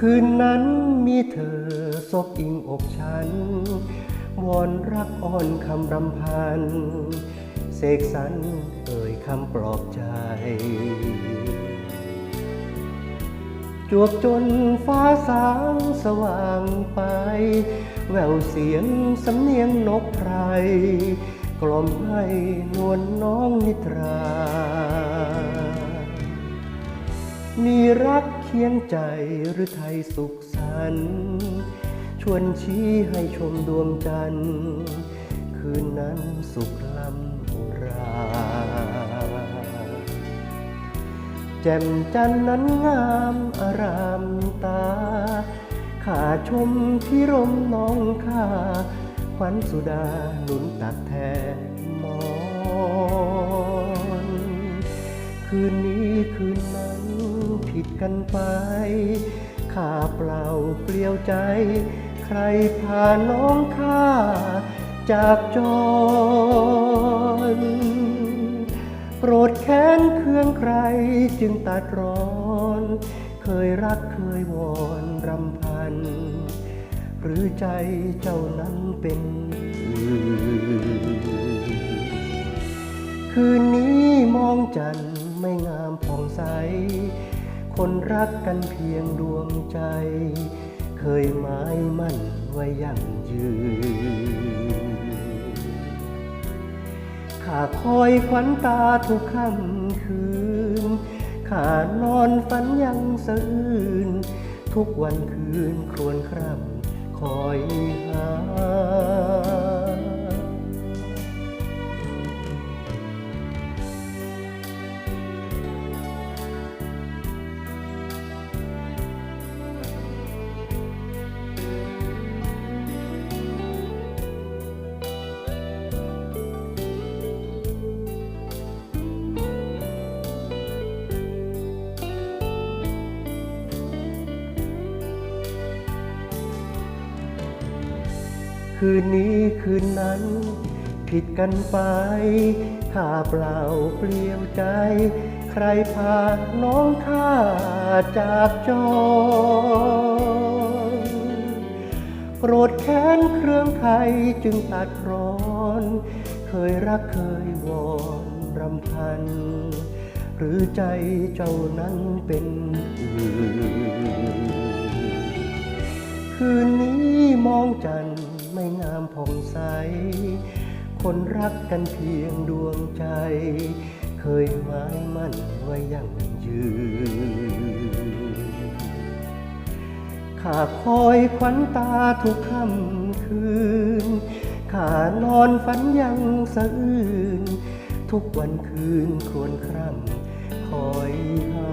คืนนั้นมีเธอซบอิงอกฉัน วอนรักอ่อนคำรำพัน เสกสรรเอ่ยคำปลอบใจ จวบจนฟ้าสางสว่างไป แววเสียงสำเนียงนกไพรกล่อมให้นวลน้องนิทรา มีรักเคียงใจหรือไทยสุขสันต์ชวนชี้ให้ชมดวงจันทร์คืนนั้นสุขลำรา แจ่มจันทร์นั้นงามอารามตาข้าชมพิรมน้องข้าขวัญสุดาหนุนตักแทนมอน คืนนี้คืนนั้นผิดกันไป ข้าเปล่าเปลี่ยวใจ ใครพาน้องข้าจากจรโปรดแค้นเคืองใครจึงตัดร้อน เคยรักเคยวอนรำพัน หรือใจเจ้านั้นเป็นอื่นคืนนี้มองจันทร์ ไม่งามผ่องใส คนรักกันเพียงดวงใจ เคยหมายมั่นไว้ยั่งยืน ข้าคอยขวัญตาทุกค่ำคืน ข้านอนฝันยังสะอื้นทุกวันคืนครวญคร่ำคอย คืนนี้คืนนั้น ผิดกันไปข้าเปล่าเปลี่ยวใจ ใครพาน้องข้าจากจรโกรธแค้นเครื่องไทยจึงตัดร้อน เคยรักเคยวอนรำพัน หรือใจเจ้านั้นเป็นอื่นคืนนี้มองจันทร์ ไม่งามผ่องใส คนรักกันเพียงดวงใจ เคยหมายมั่นไว้ยั่งยืน ข้าคอยขวัญตาทุกค่ำคืน ข้านอนฝันยังสะอื้น ทุกวันคืนครวญคร่ำคอยหา